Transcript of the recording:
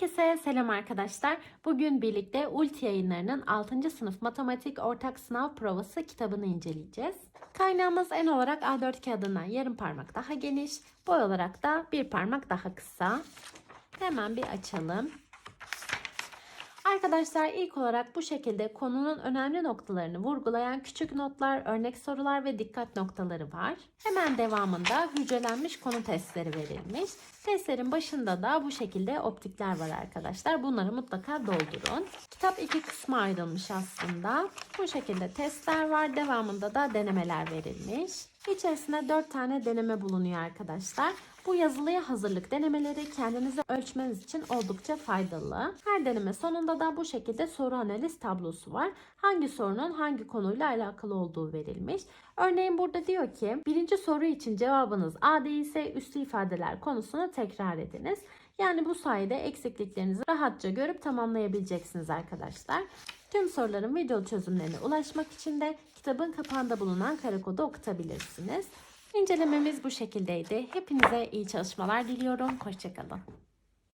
Herkese selam arkadaşlar. Bugün birlikte Ulti yayınlarının 6. sınıf matematik ortak sınav provası kitabını inceleyeceğiz. Kaynağımız en olarak A4 kağıdından yarım parmak daha geniş, boy olarak da bir parmak daha kısa. Hemen bir açalım. Arkadaşlar ilk olarak bu şekilde konunun önemli noktalarını vurgulayan küçük notlar, örnek sorular ve dikkat noktaları var. Hemen devamında hücrelenmiş konu testleri verilmiş. Testlerin başında da bu şekilde optikler var arkadaşlar. Bunları mutlaka doldurun. Kitap iki kısma ayrılmış aslında. Bu şekilde testler var. Devamında da denemeler verilmiş. İçerisinde 4 tane deneme bulunuyor arkadaşlar. Bu yazılıya hazırlık denemeleri kendinize ölçmeniz için oldukça faydalı. Her deneme sonunda da bu şekilde soru analiz tablosu var. Hangi sorunun hangi konuyla alakalı olduğu verilmiş. Örneğin burada diyor ki birinci soru için cevabınız A değilse üstü ifadeler konusunu tekrar ediniz. Yani bu sayede eksikliklerinizi rahatça görüp tamamlayabileceksiniz arkadaşlar. Tüm soruların video çözümlerine ulaşmak için de kitabın kapağında bulunan kare kodu okutabilirsiniz. İncelememiz bu şekildeydi. Hepinize iyi çalışmalar diliyorum. Hoşçakalın.